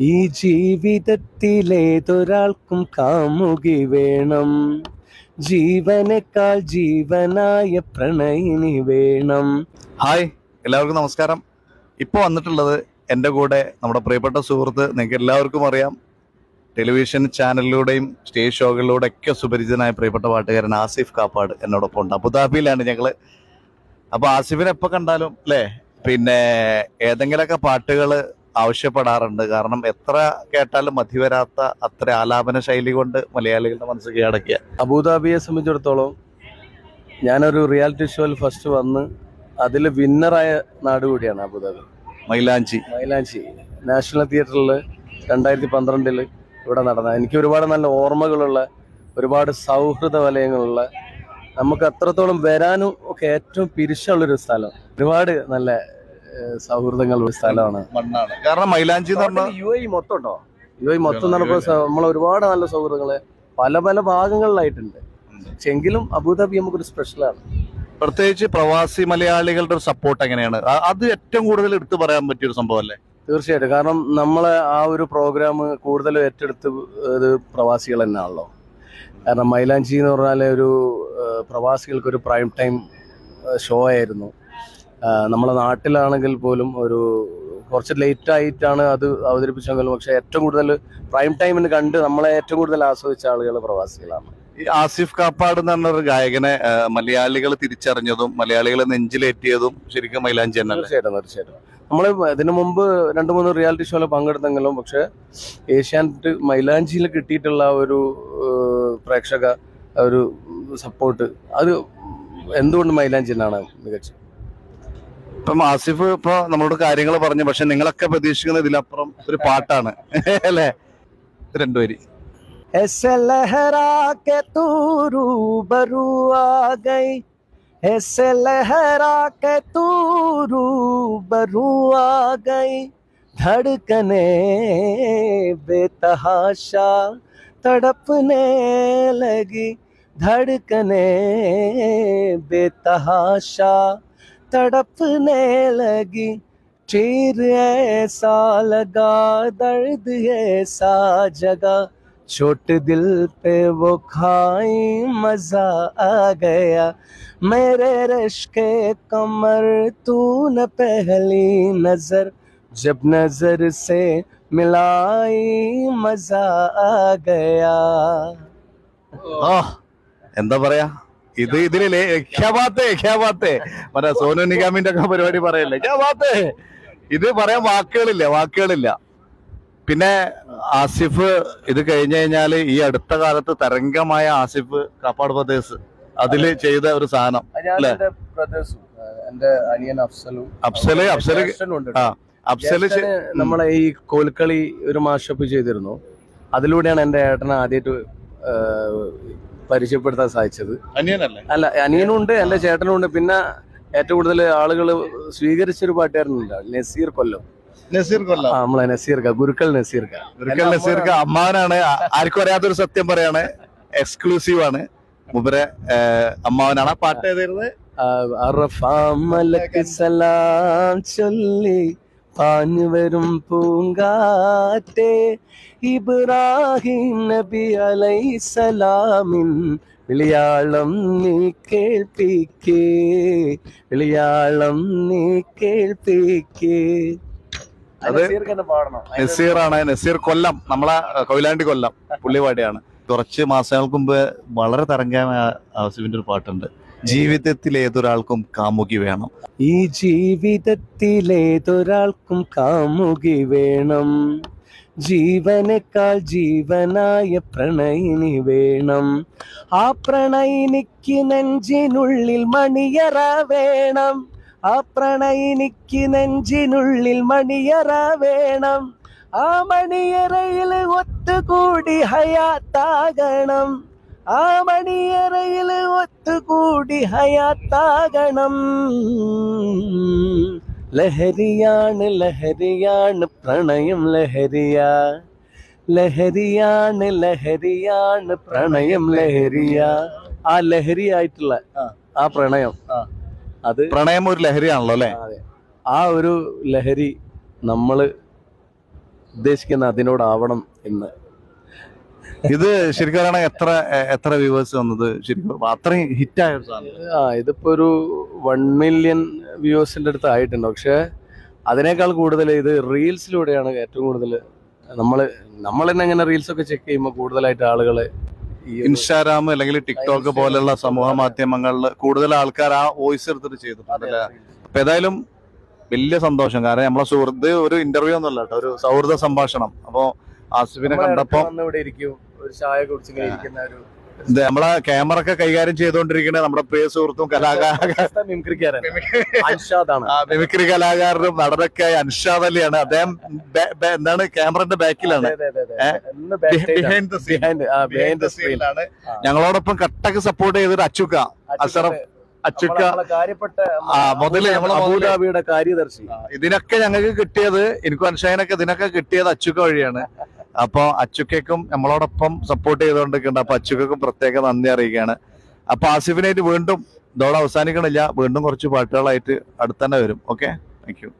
ഈ ജീവിതത്തിലേതൊരാൾക്കും കാമുകി വേണം. ജീവനേക്കാൾ ജീവനായ പ്രണയിനി വേണം. ഹായ് എല്ലാവർക്കും നമസ്കാരം. ഇപ്പോൾ വന്നിട്ടുള്ളത് എന്റെ കൂടെ നമ്മുടെ പ്രിയപ്പെട്ട സുഹൃത്ത് നിങ്ങൾക്ക് എല്ലാവർക്കും അറിയാം. ടെലിവിഷൻ ചാനലിലൂടെയും സ്റ്റേജ് ഷോകളിലൂടെ ഒക്കെ സുപരിചിതനായ പ്രിയപ്പെട്ട പാട്ടുകാരൻ ആസിഫ് കാപ്പാട് എന്നോടൊപ്പം ഉണ്ട്. അബുദാബിയിലാണ് ഞങ്ങൾ അപ്പോൾ ആസിഫിനെ എപ്പോൾ കണ്ടാലും അല്ലേ? പിന്നെ ഏതെങ്കിലുമൊക്കെ പാട്ടുകൾ ആവശ്യപ്പെടാറുണ്ട്. കാരണം എത്ര കേട്ടാലും മതി വരാത്ത അത്ര ആലാപന ശൈലി കൊണ്ട് മലയാളികളുടെ മനസ്സ് കീഴടക്കിയ അബുദാബിയെ സംബന്ധിച്ചിടത്തോളം ഞാനൊരു റിയാലിറ്റി ഷോയിൽ ഫസ്റ്റ് വന്ന് അതിൽ വിന്നറായ നാട് കൂടിയാണ് അബുദാബി. മൈലാഞ്ചി. മൈലാഞ്ചി. നാഷണൽ തിയേറ്ററിൽ രണ്ടായിരത്തി പന്ത്രണ്ടിൽ ഇവിടെ നടന്ന എനിക്ക് ഒരുപാട് നല്ല ഓർമ്മകളുള്ള ഒരുപാട് സൗഹൃദ വലയങ്ങളുള്ള നമുക്ക് അത്രത്തോളം വരാനും ഒക്കെ ഏറ്റവും പിരിച്ചുള്ളൊരു സ്ഥലം. ഒരുപാട് നല്ല സൗഹൃദങ്ങളുള്ള സ്ഥലമാണ്. മണ്ണാണ്. കാരണം മൈലാഞ്ചി എന്ന് പറഞ്ഞാൽ യു എ മൊത്തം ഉണ്ടോ? യു എ മൊത്തം നടപ്പോൾ നമ്മൾ ഒരുപാട് നല്ല സൗഹൃദങ്ങൾ പല പല ഭാഗങ്ങളിലായിട്ടുണ്ട്. പക്ഷെ എങ്കിലും അബുദാബി നമുക്കൊരു സ്പെഷ്യലാണ് പ്രത്യേകിച്ച് പ്രവാസി മലയാളികളുടെ ഒരു സപ്പോർട്ട് എങ്ങനെയാണ്? അത് ഏറ്റവും കൂടുതൽ എടുത്തു പറയാൻ പറ്റിയ ഒരു സംഭവം അല്ലേ തീർച്ചയായിട്ടും. കാരണം നമ്മളെ ആ ഒരു പ്രോഗ്രാം കൂടുതലും ഏറ്റെടുത്ത് ഇത് പ്രവാസികൾ തന്നെയാണല്ലോ. കാരണം മൈലാഞ്ചി എന്ന് പറഞ്ഞാൽ ഒരു ഏഹ്, പ്രവാസികൾക്ക് ഒരു പ്രൈം ടൈം ഷോ ആയിരുന്നു. നമ്മളെ നാട്ടിലാണെങ്കിൽ പോലും ഒരു കുറച്ച് ലേറ്റ് ആയിട്ടാണ് അത് അവതരിപ്പിച്ചെങ്കിലും പക്ഷെ ഏറ്റവും കൂടുതൽ പ്രൈം ടൈമിന് കണ്ട് നമ്മളെ ഏറ്റവും കൂടുതൽ ആസ്വദിച്ച ആളുകൾ പ്രവാസികളാണ്. ഈ ആസിഫ് കാപ്പാട് എന്ന് പറഞ്ഞൊരു ഗായകനെ മലയാളികൾ തിരിച്ചറിഞ്ഞതും മലയാളികളെ നെഞ്ചിലേറ്റിയതും ശരിക്കും മൈലാഞ്ചി തന്നെ തീർച്ചയായിട്ടും തീർച്ചയായിട്ടും. നമ്മൾ ഇതിനു മുമ്പ് രണ്ട് മൂന്ന് റിയാലിറ്റി ഷോയിൽ പങ്കെടുത്തെങ്കിലും പക്ഷെ ഏഷ്യാനെറ്റ് മൈലാഞ്ചിയിൽ കിട്ടിയിട്ടുള്ള ഒരു പ്രേക്ഷക ഒരു സപ്പോർട്ട് അത് എന്തുകൊണ്ട് മൈലാഞ്ചി എന്നാണ് മികച്ചത്? ഇപ്പം ആസിഫ് ഇപ്പൊ നമ്മളോട് കാര്യങ്ങൾ പറഞ്ഞു പക്ഷെ നിങ്ങളൊക്കെ പ്രതീക്ഷിക്കുന്ന ഇതിലപ്പുറം ഒരു പാട്ടാണ് അല്ലേ ഇത് രണ്ടുപേരി ऐसे लहरा के तू रूबरू आ गई ऐसे लहरा के तू रूबरू आ गई धड़कने बेतहाशा तड़पने लगी धड़कने बेतहाशा तड़पने लगी चीर ऐसा लगा दर्द ऐसा जगा छोट दिल पे वो खाई मजा आ गया मेरे रश के कमर तू न पहली नजर जब नजर से मिलाई मजा आ गया ആ എന്താ പറയാ ഇത് ഇതിന് മറ്റേ സോനു നിഗാമിന്റെ ഒക്കെ പരിപാടി പറയല്ലേ? ഖ്യാബാത്തേ ഇത് പറയാൻ വാക്കുകളില്ല വാക്കുകളില്ല. പിന്നെ ആസിഫ് ഇത് കഴിഞ്ഞു കഴിഞ്ഞാൽ ഈ അടുത്ത കാലത്ത് തരംഗമായ ആസിഫ് കാപ്പാട് പ്രദേശ് അതിൽ ചെയ്ത ഒരു സാധനം അല്ലെ? എന്റെ അനിയൻ അഫ്സലും അഫ്സൽ അഫ്സൽ നമ്മളെ ഈ കോൽക്കളി ഒരു മാഷപ്പ് ചെയ്തിരുന്നു. അതിലൂടെയാണ് എന്റെ ഏട്ടൻ ആദ്യമായിട്ട് പരിചയപ്പെടുത്താൻ സാധിച്ചത്. അനിയനല്ലേ? അല്ല അനിയനും ഉണ്ട് എന്റെ ചേട്ടനും ഉണ്ട് പിന്നെ ഏറ്റവും കൂടുതൽ ആളുകൾ സ്വീകരിച്ചൊരു പാട്ടുകാരനുണ്ട്. നസീർ കൊല്ലം. നസീർ കൊല്ലം. നമ്മളെ നസീർക്ക ഗുരുക്കൾ നസീർക്ക ഗുരുക്കൾ നസീർക്ക് അമ്മാവനാണ്. ആർക്കും അറിയാത്തൊരു സത്യം പറയാണ്. എക്സ്ക്ലൂസീവ് ആണ്. മുബരെ അമ്മാവനാണ്. ആ പാട്ട് ഏതായിരുന്നു? സലാം ചൊല്ലി പാഞ്ഞു വരും പൂങ്കാറ്റേ. ഇബ്രാഹിം നബി അലൈസലാമിൻ വിളിയാളം നീ കേൾപ്പിക്കേ. വിളിയാളം നീ കേൾപ്പിക്കേ. അത് പാടണം. നസീറാണ്. നസീർ കൊല്ലം. നമ്മളെ കൊയിലാണ്ടി കൊല്ലം. പുള്ളിവാടിയാണ്. കുറച്ച് മാസങ്ങൾക്ക് മുമ്പ് വളരെ തരംഗമായ ആസിഫിന്റെ ഒരു പാട്ടുണ്ട്. ജീവിതത്തിൽ ഏതൊരാൾക്കും കാമുകി വേണം. ഈ ജീവിതത്തിൽ ഏതൊരാൾക്കും കാമുകി വേണം. ജീവനേക്കാൾ ജീവനായ പ്രണയിനി വേണം. ആ പ്രണയിനിക്ക് നെഞ്ചിനുള്ളിൽ മണിയറ വേണം. ആ പ്രണയിനിക്ക് നെഞ്ചിനുള്ളിൽ മണിയറ വേണം. ആ മണിയറയിൽ ഒത്തുകൂടി ഹയാത്താകണം. ആ മണിയറയിൽ ഒത്തുകൂടി ഹയാത്താകണം. ലഹരിയാണ് ലഹരിയാണ് പ്രണയം ലഹരിയ. ലഹരിയാണ് ലഹരിയാണ് പ്രണയം ലഹരിയ. ആ ലഹരിയായിട്ടുള്ള ആ. ആ പ്രണയം. ആ. അത് പ്രണയം ഒരു ലഹരിയാണല്ലോ അല്ലെ? ആ ഒരു ലഹരി നമ്മൾ ഉദ്ദേശിക്കുന്ന അതിനോടാവണം എന്ന്. ഇത് ശരിക്കും പറയണ എത്ര എത്ര വ്യൂവേഴ്സ് വന്നത്? ശരിക്കും അത്രയും ഹിറ്റായ ഒരു സാധനം. ആ ഇതിപ്പോ ഒരു വൺ മില്യൺ വ്യൂവേഴ്സിന്റെ അടുത്ത് ആയിട്ടുണ്ട്. പക്ഷെ അതിനേക്കാൾ കൂടുതൽ ഇത് റീൽസിലൂടെയാണ് ഏറ്റവും കൂടുതൽ നമ്മൾ നമ്മൾ തന്നെ ഇങ്ങനെ റീൽസ് ഒക്കെ ചെക്ക് ചെയ്യുമ്പോൾ കൂടുതലായിട്ട് ആളുകളെ ഇൻസ്റ്റാഗ്രാം അല്ലെങ്കിൽ ടിക്ടോക്ക് പോലുള്ള സമൂഹ മാധ്യമങ്ങളിൽ കൂടുതൽ ആൾക്കാർ ആ വോയിസ് എടുത്തിട്ട് ചെയ്തിട്ടുണ്ട് അല്ലേ? അപ്പൊ ഏതായാലും വലിയ സന്തോഷം. കാരണം നമ്മളെ സുഹൃത്ത് ഒരു ഇന്റർവ്യൂ ഒന്നുമല്ല കേട്ടോ. ഒരു സൗഹൃദ സംഭാഷണം. അപ്പൊ ആസിഫിനെ കണ്ടപ്പോ നമ്മളെ ക്യാമറ ഒക്കെ കൈകാര്യം ചെയ്തുകൊണ്ടിരിക്കുന്ന നമ്മുടെ പ്രിയ സുഹൃത്തും കലാകാര മിമിക്രിക്കാരൻ അൻഷാദാണ്. മിമിക്രി കലാകാരനും നടനൊക്കെ അൻഷാദ് അലിയാണ്. അദ്ദേഹം എന്താണ് ക്യാമറന്റെ ബാക്കിലാണ്. ബിഹൈൻഡ് ദ ആ. ഞങ്ങളോടൊപ്പം കട്ടക്ക് സപ്പോർട്ട് ചെയ്തൊരു അച്ചുക്ക അസറഫ്. അച്ചുക്ക മുതൽ അബുദാബിയുടെ കാര്യദർശി. ഇതിനൊക്കെ ഞങ്ങൾക്ക് കിട്ടിയത് എനിക്ക് അനുഷയനൊക്കെ ഇതിനൊക്കെ കിട്ടിയത് അച്ചുക്ക വഴിയാണ്. അപ്പൊ അച്ചുക്കും നമ്മളോടൊപ്പം സപ്പോർട്ട് ചെയ്തുകൊണ്ടിരിക്കുന്നുണ്ട്. അപ്പൊ അച്ചുക്കും പ്രത്യേക നന്ദി അറിയിക്കുകയാണ്. അപ്പൊ ആസിഫിനായിട്ട് വീണ്ടും ഇതോടെ അവസാനിക്കണില്ല. വീണ്ടും കുറച്ച് പാട്ടുകളായിട്ട് അടുത്തന്നെ വരും. Okay thank you